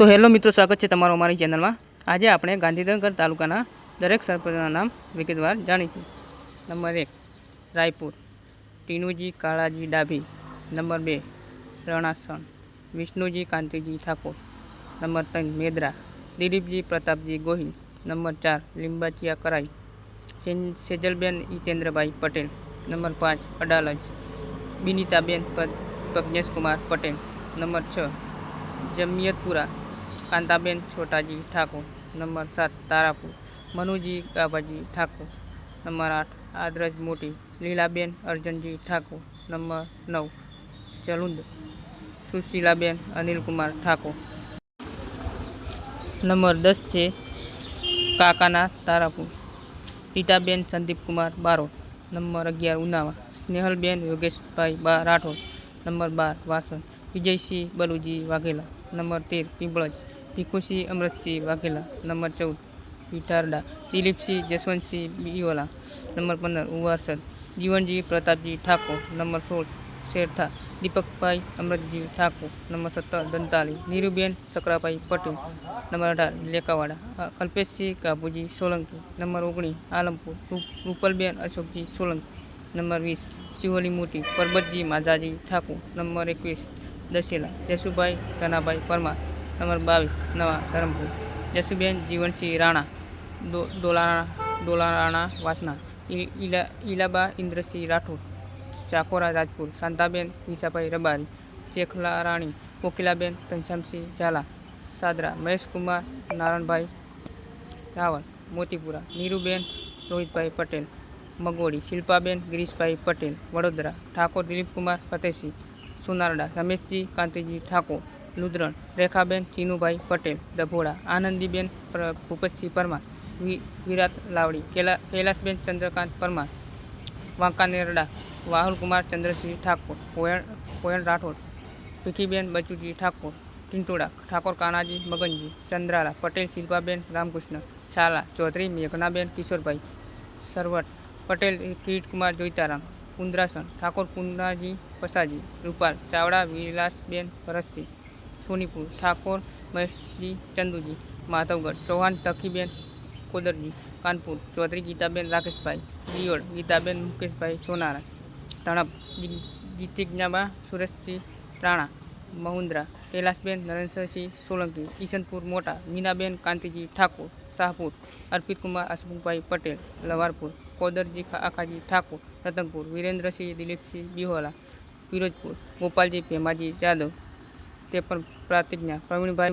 તો હેલો મિત્રો, સ્વાગત છે તમારું અમારી ચેનલમાં. આજે આપણે ગાંધીનગર તાલુકાના દરેક સરપંચના નામ વિગતવાર જાણીશું. નંબર એક, રાયપુર. ટીનુજી કાળાજી ડાભી. નંબર બે, રણાસણ. વિષ્ણુજી કાંતિજી ઠાકોર. નંબર ત્રણ, મેદરા. દિલીપજી પ્રતાપજી ગોહિલ. નંબર ચાર, લીંબાચિયા કરાઈ. સેજલબેન હિતેન્દ્રભાઈ પટેલ. નંબર પાંચ, અડાલજ. બિનિતાબેન પ- પ્રજ્ઞેશકુમાર પટેલ. નંબર છ, જમિયતપુરા. કાંતાબેન છોટાજી ઠાકોર. નંબર સાત, તારાપુર. મનુજી ગાભાજી ઠાકોર. નંબર આઠ, આદરજ મોટી. લીલાબેન અર્જનજી ઠાકોર. નંબર નવ, ચલુંદ. સુશીલાબેન અનિલકુમાર ઠાકોર. નંબર દસ છે, કાકાના તારાપુર. રીટાબેન સંદીપકુમાર બારોટ. નંબર અગિયાર, ઉનાવા. સ્નેહલબેન યોગેશભાઈ બા રાઠોડ. નંબર બાર, વાસણ. વિજયસિંહ બલુજી વાઘેલા. નંબર તેર પીંપળજ ભીખુસિંહ અમૃતસિંહ વાઘેલા નંબર ચૌદ વિઠારડા દિલીપસિંહ જસવંતસિંહ બિયોલા નંબર પંદર ઉવારસદ જીવનજી પ્રતાપજી ઠાકોર નંબર સોળ શેરથા દીપકભાઈ અમૃતજી ઠાકોર નંબર સત્તર દંતાલી નીરુબેન સકરાભાઈ પટેલ નંબર અઢાર લેકાવાડા કલ્પેશસિંહ કાબુજી સોલંકી નંબર ઓગણીસ આલમપુર રૂપલબેન અશોકજી સોલંકી નંબર વીસ શિવલી મોટી પરબતજી માઝાજી ઠાકોર નંબર એકવીસ દશેલા જસુભાઈ ધનાભાઈ પરમાર નંબર બાવીસ નવા ધરમપુર જસુબેન જીવનસિંહ રાણા દો દોલાણા ડોલારાણા વાસના ઈ- ઈલા ઈલાબા ઇન્દ્રસિંહ રાઠોડ ચાકોરા રાજપુર શાંતાબેન વિસાભાઈ રબારી ચેખલા રાણી કોકિલાબેન ઘનશ્યામસિંહ ઝાલા સાદરા મહેશકુમાર નારાયણભાઈ રાવલ મોતીપુરા નીરુબેન રોહિતભાઈ પટેલ મગોડી શિલ્પાબેન ગિરીશભાઈ પટેલ વડોદરા ઠાકોર દિલીપકુમાર ફતેહસિંહ સોનારડા રમેશજી કાંતિજી ઠાકોર લુદ્રણ રેખાબેન ચીનુભાઈ પટેલ ડભોડા આનંદીબેન પ્ર- ભૂપતસિંહ પરમાર વિ- વિરાટ લાવડી કેલા કૈલાસબેન ચંદ્રકાંત પરમાર વાંકાનેરડા વાહુલકુમાર ચંદ્રસિંહ ઠાકોર પોયણ પોયણ રાઠોડ ભીખીબેન બચુજી ઠાકોર ટિંટોડા ઠાકોર કાનાજી મગનજી ચંદ્રાલા પટેલ શિલ્પાબેન રામકૃષ્ણ છાલા ચૌધરી મેઘનાબેન કિશોરભાઈ સરવટ પટેલ કિરીટકુમાર જોઈતારામ કુંદ્રાસન ઠાકોર કુંડાજી પસાજી રૂપાલ ચાવડા વિલાસબેન ભરતસિંહ સોનીપુર ઠાકોર મહેશજી ચંદુજી માધવગઢ ચૌહાણ તખીબેન કોદરજી કાનપુર ચૌધરી ગીતાબેન રાકેશભાઈ દિયોડ ગીતાબેન મુકેશભાઈ સોનારા તણપ જી- જીતિજ્ઞાબા સુરેશસિંહ રાણા મહુંદ્રા કૈલાસબેન નરેન્દ્રસિંહ સોલંકી ઈશનપુર મોટા મીનાબેન કાંતિજી ઠાકોર શાહપુર અર્પિતકુમાર હસમુખભાઈ પટેલ લવારપુર કોદરજી ખા- આખાજી ઠાકોર રતનપુર વિરેન્દ્રસિંહ દિલીપસિંહ બિહોલા ફિરોજપુર ગોપાલજી ભેમાજી જાદવ તે પણ પ્રાતિજ્ઞા. પ્રવીણભાઈ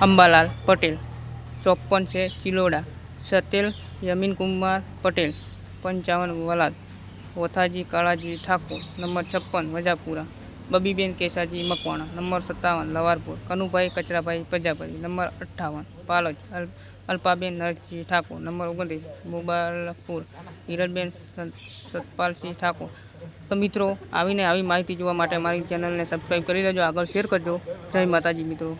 અંબાલાલ પટેલ. ચોપ્પન છે ચિલોડા. સતેલ યમીનકુમાર પટેલ. પંચાવન વલાદ. વથાજી કાળાજી ઠાકોર. નંબર છપ્પન વજાપુરા. બબીબેન કેસાજી મકવાણા. નંબર સત્તાવન લવારપુર. કનુભાઈ કચરાભાઈ પ્રજાપતિ. નંબર અઠ્ઠાવન પાલજ. અલ- અલ્પાબેન નરજી ઠાકોર. નંબર ઓગણત્રીસ મુબારકપુર. હિરલબેન સત- સતપાલસિંહ ઠાકોર. મિત્રો, આવીને આવી માહિતી જોવા માટે મારી ચેનલને સબસ્ક્રાઈબ કરી લેજો, આગળ શેર કરજો. જય માતાજી મિત્રો.